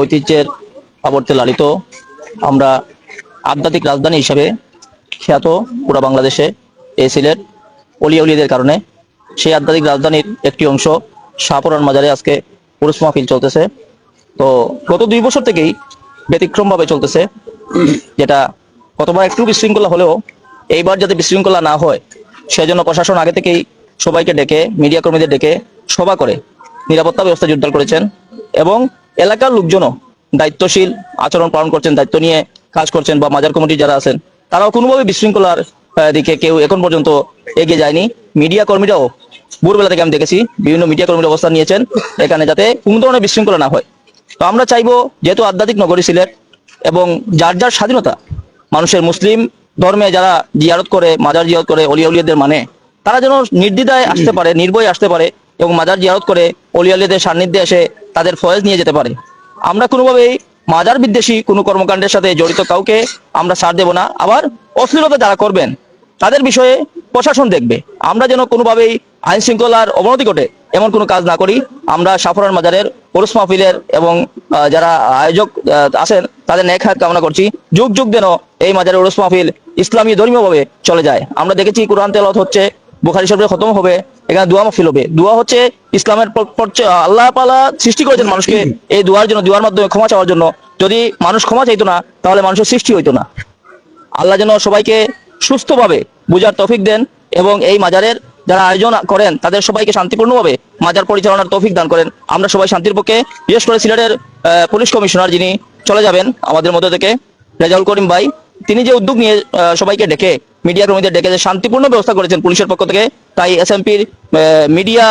ঐতিহ্যের আবর্তে লালিত। আমরা আধ্যাত্মিক রাজধানী হিসেবে খ্যাত পুরা বাংলাদেশে এই সিলেট অলিয়া উলিয়াদের কারণে। সেই আধ্যাত্মিক রাজধানীর একটি অংশ শাহপুরান মাজারে আজকে পুরুষ মাহফিল চলতেছে। তো গত দুই বছর থেকেই ব্যতিক্রমভাবে চলতেছে, যেটা কতবার একটু বিশৃঙ্খলা হলেও এইবার যাতে বিশৃঙ্খলা না হয়, সেজন্য প্রশাসন আগে থেকেই সবাইকে ডেকে, মিডিয়া কর্মীদের ডেকে সভা করে। নিরাপত্তা ব্যবস্থা জোরদার করেছেন এবং এলাকার লোকজনও দায়িত্বশীল, আচরণ পালন করছেন, দায়িত্ব নিয়ে কাজ করছেন বা মাজার কমিটি যারা আছেন, তারাও কোনোভাবে বিশৃঙ্খলার দিকে কেউ এখন পর্যন্ত এগিয়ে যায়নি। মিডিয়া কর্মীরাও ভোরবেলা থেকে আমি দেখেছি, বিভিন্ন মিডিয়া কর্মীর অবস্থান নিয়েছেন এখানে যাতে কোনো ধরনের বিশৃঙ্খলা না হয়। তো আমরা চাইব, যেহেতু আধ্যাত্মিক নগরী সিলেট এবং যার যার স্বাধীনতা, মানুষের মুসলিম ধর্মে যারা জিয়ারত করে, মাজার জিয়ারত করে অলিয়া উলিয়াদের মানে তারা যেন নির্দ্বিধায় আসতে পারে, নির্ভয়ে আসতে পারে এবং মাজার জিয়ারত করে অলিয়া উলিয়াদের সান্নিধ্যে এসে তাদের ফয়েজ নিয়ে যেতে পারে। আমরা কোনোভাবেই মাজার বিদ্বেষী কোনো কর্মকাণ্ডের সাথে জড়িত কাউকে আমরা ছাড় দেব না। আবার অশ্লীলতা যারা করবেন, তাদের বিষয়ে প্রশাসন দেখবে। আমরা যেন কোনোভাবেই আইন শৃঙ্খলার অবনতি ঘটে এমন কোনো কাজ না করি। আমরা সাফরান মাজারের পরুষ মাহফিলের এবং যারা আয়োজক আছেন, তাদের ন্যাক হাত কামনা করছি। যুগ যুগ যেন এই মাজারের উরুস মাহফিল ইসলামী ধর্মীয়ভাবে চলে যায়। আমরা দেখেছি কোরআন তেলত হচ্ছে, বুখারি শরীফে খতম হবে। এখানে দোয়া মাহফিল হবে। দোয়া হচ্ছে ইসলামের আল্লাহ পালা সৃষ্টি করেছেন মানুষকে এই দোয়ার জন্য, দোয়ার মাধ্যমে ক্ষমা চাওয়ার জন্য। যদি মানুষ ক্ষমা চাইতো না, তাহলে মানুষের সৃষ্টি হইতো না। আল্লাহ যেন সবাইকে সুস্থভাবে বুঝার তৌফিক দেন এবং এই মাজারের যারা আয়োজন করেন, তাদের সবাইকে শান্তিপূর্ণভাবে মাজার পরিচালনার তৌফিক দান করেন। আমরা সবাই শান্তির পক্ষে, বিশেষ করে সিলেটের পুলিশ কমিশনার যিনি চলে যাবেন আমাদের মধ্যে থেকে, রেজাউল করিম ভাই, তিনি যে উদ্যোগ নিয়ে সবাইকে ডেকে মিডিয়া কর্মীদের ডেকে যে শান্তিপূর্ণ ব্যবস্থা করেছেন পুলিশের পক্ষ থেকে, তাই এসএমপির মিডিয়া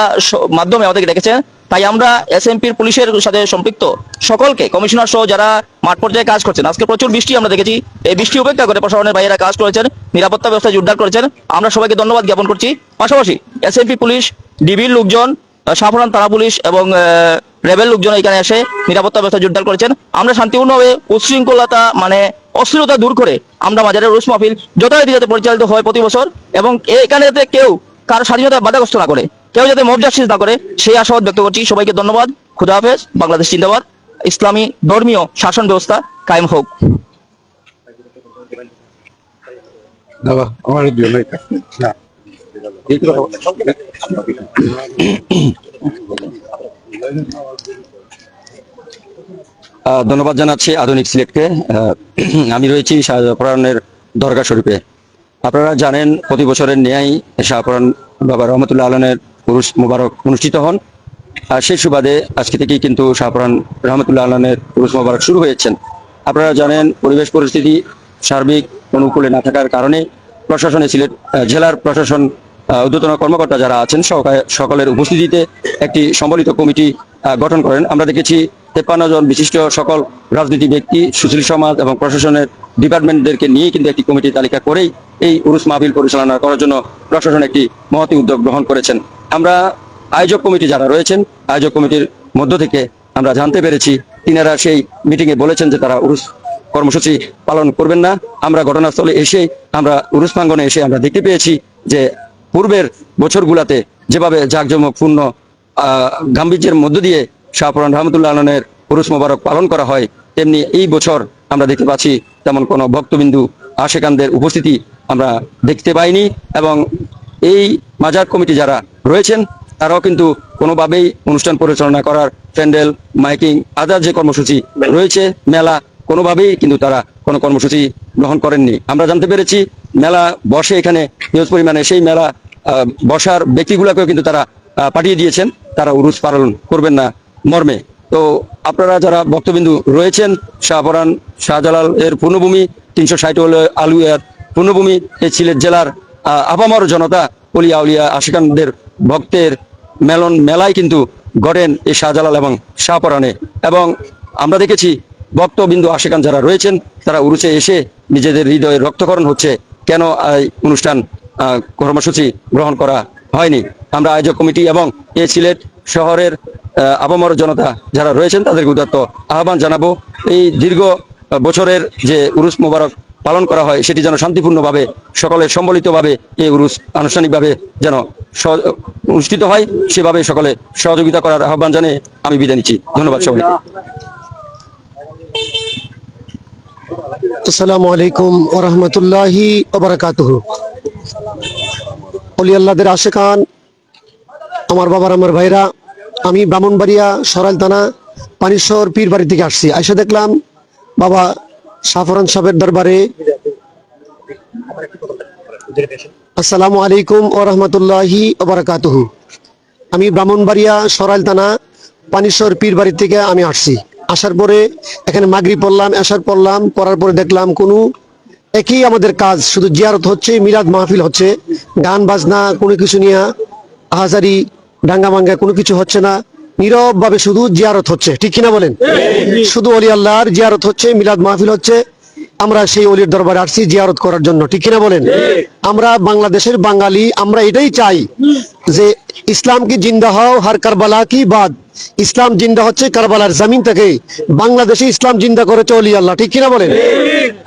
মাধ্যমে আমাদেরকে ডেকেছেন তাই আমরা এসএমপির পুলিশের সাথে সম্পৃক্ত সকলকে, কমিশনার সহ যারা মাঠ পর্যায়ে কাজ করছেন, আজকে প্রচুর বৃষ্টি আমরা দেখেছি। এই বৃষ্টি উপেক্ষা করে প্রশাসনের ভাইয়েরা কাজ করেছেন, নিরাপত্তা ব্যবস্থা জোরদার করেছেন। আমরা সবাইকে ধন্যবাদ জ্ঞাপন করছি। পাশাপাশি এসএমপি পুলিশ ডিবির লোকজন সাফরান থানা পুলিশ এবং রেবেল লোকজন এখানে এসে নিরাপত্তা ব্যবস্থা জোরদার করেছেন। আমরা শান্তিপূর্ণভাবে উচ্ছৃঙ্খলতা মানে অস্থিরতা দূর করে আমরা মাজারের রুশ মাহফিল যথারীতি যাতে পরিচালিত হয় প্রতি বছর এবং এখানে যাতে কেউ কারও স্বাধীনতা বাধাগ্রস্ত না করে, কেউ যাতে মব না করে, সেই আশাবাদ ব্যক্ত করছি। সবাইকে ধন্যবাদ। খুদা হাফেজ। বাংলাদেশ জিন্দাবাদ। ইসলামী ধর্মীয় শাসন ব্যবস্থা কায়েম হোক। আমার ধন্যবাদ জানাচ্ছি আধুনিক সিলেটকে। আমি রয়েছি শাহজাহানের দরগা শরীফে। আপনারা জানেন প্রতি বছরের ন্যায় শাহপুরান বাবা রহমতুল্লাহ আলনের পুরুষ মুবারক অনুষ্ঠিত হন। আর সেই সুবাদে আজকে থেকেই কিন্তু শাহপুরান রহমতুল্লাহ আলনের পুরুষ মুবারক শুরু হয়েছেন। আপনারা জানেন, পরিবেশ পরিস্থিতি সার্বিক অনুকূলে না থাকার কারণে প্রশাসনে সিলেট জেলার প্রশাসন ঊর্ধ্বতন কর্মকর্তা যারা আছেন সকলের উপস্থিতিতে একটি সম্বলিত কমিটি গঠন করেন। আমরা দেখেছি তেপ্পান্ন জন বিশিষ্ট সকল রাজনীতি ব্যক্তি, সুশীল সমাজ এবং প্রশাসনের ডিপার্টমেন্টদেরকে নিয়ে কিন্তু একটি কমিটি তালিকা করেই এই উরুস মাহফিল পরিচালনা করার জন্য প্রশাসন একটি মহতি উদ্যোগ গ্রহণ করেছেন। আমরা আয়োজক কমিটি যারা রয়েছেন, আয়োজক কমিটির মধ্য থেকে আমরা জানতে পেরেছি, তিনারা সেই মিটিংয়ে বলেছেন যে তারা উরুস কর্মসূচি পালন করবেন না। আমরা ঘটনাস্থলে এসে, আমরা উরুস প্রাঙ্গনে এসে আমরা দেখতে পেয়েছি যে পূর্বের বছরগুলাতে যেভাবে জাঁকজমকপূর্ণ গাম্ভীর্যের মধ্য দিয়ে শাহপুরান রহমতুল্লাহ আলনের পুরুষ মোবারক পালন করা হয়, তেমনি এই বছর আমরা দেখতে পাচ্ছি তেমন কোনো ভক্তবিন্দু আশেকানদের উপস্থিতি আমরা দেখতে পাইনি এবং এই মাজার কমিটি যারা রয়েছেন, তারাও কিন্তু কোনোভাবেই অনুষ্ঠান পরিচালনা করার প্যান্ডেল, মাইকিং, আদার যে কর্মসূচি রয়েছে, মেলা, কোনোভাবেই কিন্তু তারা কোনো কর্মসূচি গ্রহণ করেননি। আমরা জানতে পেরেছি, মেলা বসে এখানে হিউজ পরিমাণে, সেই মেলা বসার ব্যক্তিগুলোকেও কিন্তু তারা পাঠিয়ে দিয়েছেন। তারা উরুস পালন করবেন না মর্মে। তো আপনারা যারা ভক্তবিন্দু রয়েছেন শাহপরান শাহজালাল এর পূর্ণভূমি তিনশো ষাট আলুয়ার পূর্ণভূমি এই সিলেট জেলার আহ, আপামর জনতা অলিয়া উলিয়া আশিকানদের ভক্তের মেলন মেলায় কিন্তু গড়েন এই শাহজালাল এবং শাহপরানে এবং আমরা দেখেছি ভক্তবিন্দু আশিকান যারা রয়েছেন তারা উরুচে এসে নিজেদের হৃদয়ে রক্তকরণ হচ্ছে। কেন এই অনুষ্ঠান কর্মসূচি গ্রহণ করা হয়নি। আমরা আয়োজক কমিটি এবং এই সিলেট শহরের আহ, আপামর জনতা যারা রয়েছেন তাদেরকে উদাত্ত আহ্বান জানাব। এই দীর্ঘ বছরের যে উরুস মোবারক পালন করা হয় সেটি যেন শান্তিপূর্ণভাবে সকলের সম্বলিতভাবে এই উরুস আনুষ্ঠানিকভাবে যেন অনুষ্ঠিত হয় সেভাবে সকলে সহযোগিতা করার আহ্বান জানিয়ে আমি বিদায় নিচ্ছি। ধন্যবাদ সবাইকে। আসসালামু আলাইকুম ও রহমতুল্লাহি ওবরাকাতুহ অলি আল্লাহদের আশেকান আমার বাবার, আমার ভাইরা, আমি ব্রাহ্মণবাড়িয়া, সরাইল থানা পানিশ্বর পীর বাড়ি থেকে আসছি। আইসা দেখলাম বাবা সাফরান সাহেবের দরবারে আসসালামু আলাইকুম ও রহমতুল্লাহি ওবরাকাতুহ আমি ব্রাহ্মণবাড়িয়া, সরাইল থানা পানিশ্বর পীর বাড়ি থেকে আমি আসছি। আসার পরে এখানে মাগরি পড়লাম, আসার পড়লাম, পড়ার পরে দেখলাম কোনো একই আমাদের কাজ শুধু জিয়ারত হচ্ছে মিলাদ মাহফিল হচ্ছে গান বাজনা কোনো কিছু নিয়ে হাজারি ডাঙ্গা মাঙ্গা কোনো কিছু হচ্ছে না নীরব ভাবে শুধু জিয়ারত হচ্ছে ঠিক কিনা বলেন? শুধু অলি আল্লাহর জিয়ারত হচ্ছে মিলাদ মাহফিল হচ্ছে আমরা সেই অলির দরবারে আসছি জিয়ারত করার জন্য। ঠিক কিনা বলেন? আমরা বাংলাদেশের বাঙালি আমরা এটাই চাই যে ইসলাম কি জিন্দা হও হার কারবালা কি বাদ? ইসলাম জিন্দা হচ্ছে কারবালার জমিন থেকে। বাংলাদেশে ইসলাম জিন্দা করেছে অলি আল্লাহ ঠিক কিনা বলেন?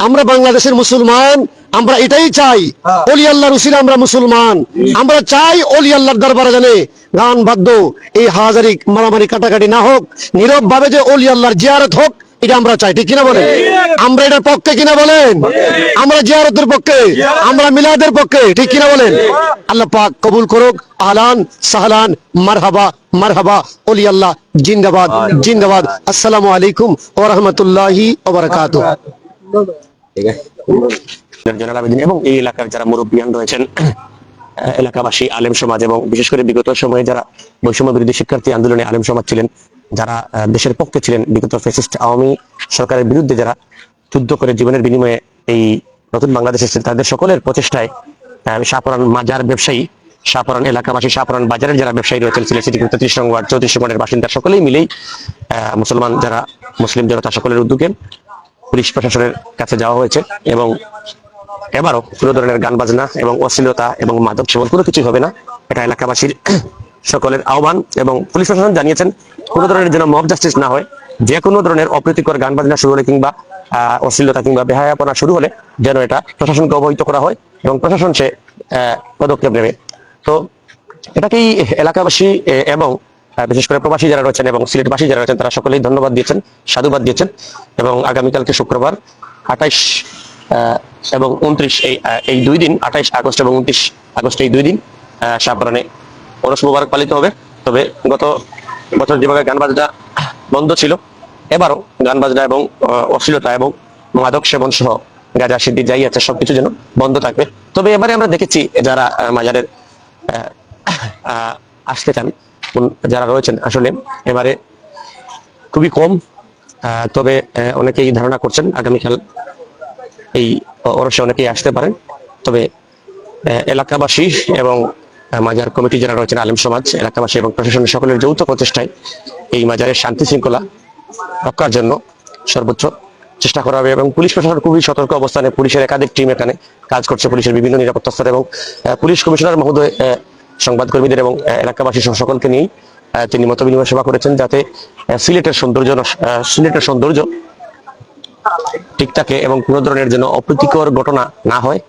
আমরা বাংলাদেশের মুসলমান আমরা এটাই চাই। অলি আল্লাহর উসিলে আমরা মুসলমান। আমরা চাই অলি আল্লাহর দরবারে জানে গান বাদ্য এই হাজারি মারামারি কাটাকাটি না হোক নীরব ভাবে যে অলি আল্লাহর জিয়ারত হোক এটা আমরা চাই ঠিক কিনা বলেন? আমরা এটার পক্ষে কিনা বলেন? আমরা জিয়ারতের পক্ষে আমরা মিলাদের পক্ষে ঠিক কিনা বলেন? আল্লাহ পাক কবুল করুক আহলান সাহলান মারহাবা মারহাবা অলি আল্লাহ জিন্দাবাদ জিন্দাবাদ। আসসালামু আলাইকুম ওয়া রাহমাতুল্লাহি আবেদিন এবং এই এলাকার যারা মুরব্বিয়ান রয়েছেন এলাকাবাসী আলেম সমাজ এবং বিশেষ করে বিগত সময়ে যারা বৈষম্য বিরোধী শিক্ষার্থী আন্দোলনে আলেম সমাজ ছিলেন যারা দেশের পক্ষে ছিলেন বিগত ফেসিস্ট আওয়ামী সরকারের বিরুদ্ধে যারা যুদ্ধ করে জীবনের বিনিময়ে এই নতুন বাংলাদেশ এসেছেন তাদের সকলের প্রচেষ্টায় শাহপুরান মাজার ব্যবসায়ী, শাহপুরান এলাকাবাসী, শাহপুরান বাজারের যারা ব্যবসায়ী রয়েছেন, সিলেট সিটি তেত্রিশ নং ওয়ার্ড, চৌত্রিশ ওয়ার্ডের বাসিন্দা, সকলেই মিলেই মুসলমান যারা, মুসলিম জনতা সকলের উদ্যোগে পুলিশ প্রশাসনের কাছে যাওয়া হয়েছে এবং এবারও কোনো ধরনের গান বাজনা এবং অশ্লীলতা এবং মাদক সেবন কোনো কিছুই হবে না। এটা এলাকাবাসীর সকলের আহ্বান এবং পুলিশ প্রশাসন জানিয়েছেন কোনো ধরনের যেন মব জাস্টিস না হয় যে কোনো ধরনের অপ্রীতিকর গান বাজনা শুরু হলে কিংবা আহ, অশ্লীলতা কিংবা বেহায়াপনা শুরু হলে যেন এটা প্রশাসনকে অবহিত করা হয় এবং প্রশাসন সে পদক্ষেপ নেবে। তো এটাকেই এলাকাবাসী এবং বিশেষ করে প্রবাসী যারা রয়েছেন এবং সিলেটবাসী যারা রয়েছেন তারা সকলেই ধন্যবাদ দিয়েছেন সাধুবাদ দিয়েছেন এবং আগামীকালকে শুক্রবার আঠাইশ এবং উনত্রিশ এই আহ, দুই দিন আঠাইশ আগস্ট এবং উনত্রিশ আগস্ট এই দুই দিন শাহপুরানে ওরস মুবারক পালিত হবে। তবে গত বছর যেভাবে গান বাজনা বন্ধ ছিল, এবারও গান বাজনা এবং অশ্লীলতা এবং মাদক সেবন সহ গাঁজা সিদ্ধি যাই আছে সবকিছু যেন বন্ধ থাকবে। তবে এবারে আমরা দেখেছি যারা মাজারের আসতে চান যারা রয়েছেন, আসলে এবারে খুবই কম। তবে অনেকেই ধারণা করছেন আগামীকাল এই অরসে অনেকেই আসতে পারেন। তবে এলাকাবাসী এবং মাজার কমিটি যারা রয়েছেন আলেম সমাজ এলাকাবাসী এবং প্রশাসনের সকলের যৌথ প্রচেষ্টায় এই মাজারের শান্তি শৃঙ্খলা রক্ষার জন্য সর্বোচ্চ চেষ্টা করা হবে এবং পুলিশ প্রশাসন খুবই সতর্ক অবস্থানে পুলিশের একাধিক টিম এখানে কাজ করছে পুলিশের বিভিন্ন নিরাপত্তা স্তর এবং পুলিশ কমিশনার মহোদয় আহ, সংবাদকর্মীদের এবং এলাকাবাসী সকলকে নিয়েই তিনি মত বিনিময় সভা করেছেন যাতে সিলেটের সৌন্দর্য সিলেটের সৌন্দর্য ঠিক থাকে এবং কোনো ধরনের যেন অপ্রীতিকর ঘটনা না হয়।